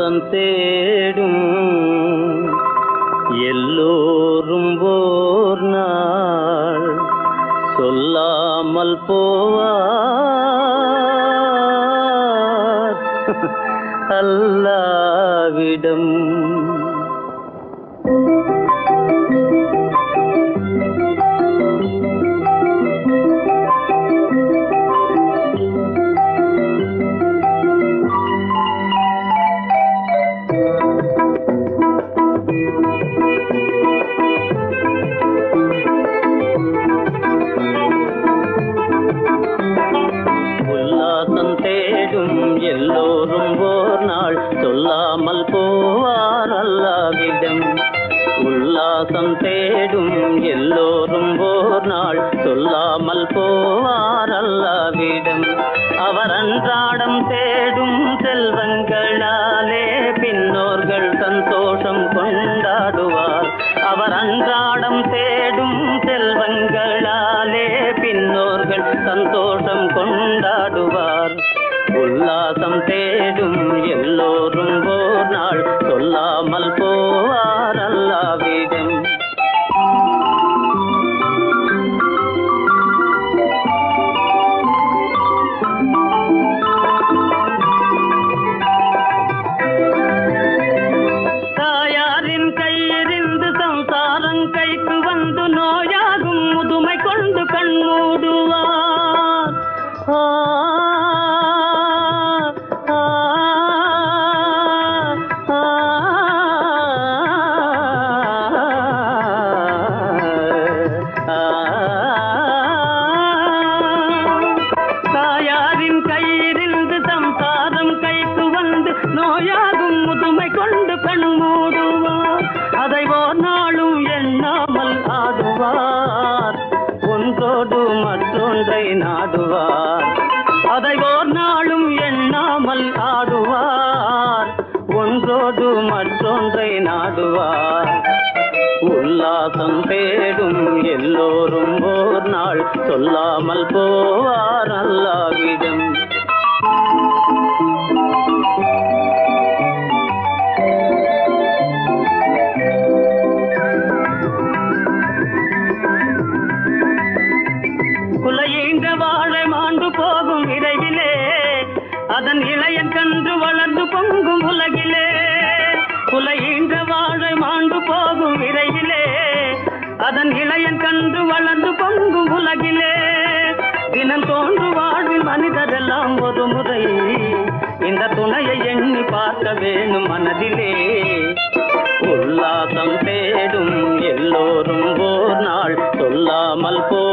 உல்லாசம் தேடும். எல்லோரும் போர் நாள் சொல்லாமல் போவார். அல்லாவிடம் எல்லோரும் ஓர் நாள் சொல்லாமல் போவார் அல்லாவிடம் உல்லாசம் தேடும் எல்லோரும் ஓர் நாள் சொல்லாமல் போவார் அல்லாவிடம் அவர் அன்றாடம் தேடும் செல்வங்களாலே பின்னோர்கள் சந்தோஷம் கொண்டாடுவார். அவர் அன்றாடம் தேடும் செல்வங்களாலே பின்னோர்கள் சந்தோஷம் கொண்டாடுவார். உல்லாசம் தேடும் எல்லோரும் ஓர் நாள் சொல்லாமல் போவார் அல்லாவிடம் தாயாரின் கையிருந்து சம்சாரம் கைக்கு வந்து நோயாகும் முதுமை கொண்டு ஆ, ஒன்றோடு மற்றொன்றை நாடுவார். அதை ஓர் நாளும் எண்ணாமல் ஆடுவார். ஒன்றோடு மற்றொன்றை நாடுவார். உல்லாசம் தேடும் எல்லோரும் ஓர் நாள் சொல்லாமல் போவார் அல்லாவிடம் அதன் இளையன் கன்று வளர்ந்து பொங்கும் உலகிலே. குலையீன்ற வாழை மாண்டு போகும் விரைவிலே அதன் இளையன் கன்று வளர்ந்து பொங்கும் உலகிலே. தினம் தோன்று வாழ்வில் மனிதரெல்லாம் ஒரு முறை இந்த துணையை எண்ணி பார்க்க வேணும் மனதிலே. உல்லாசம் தேடும் எல்லோரும் ஓர் நாள் சொல்லாமல் போ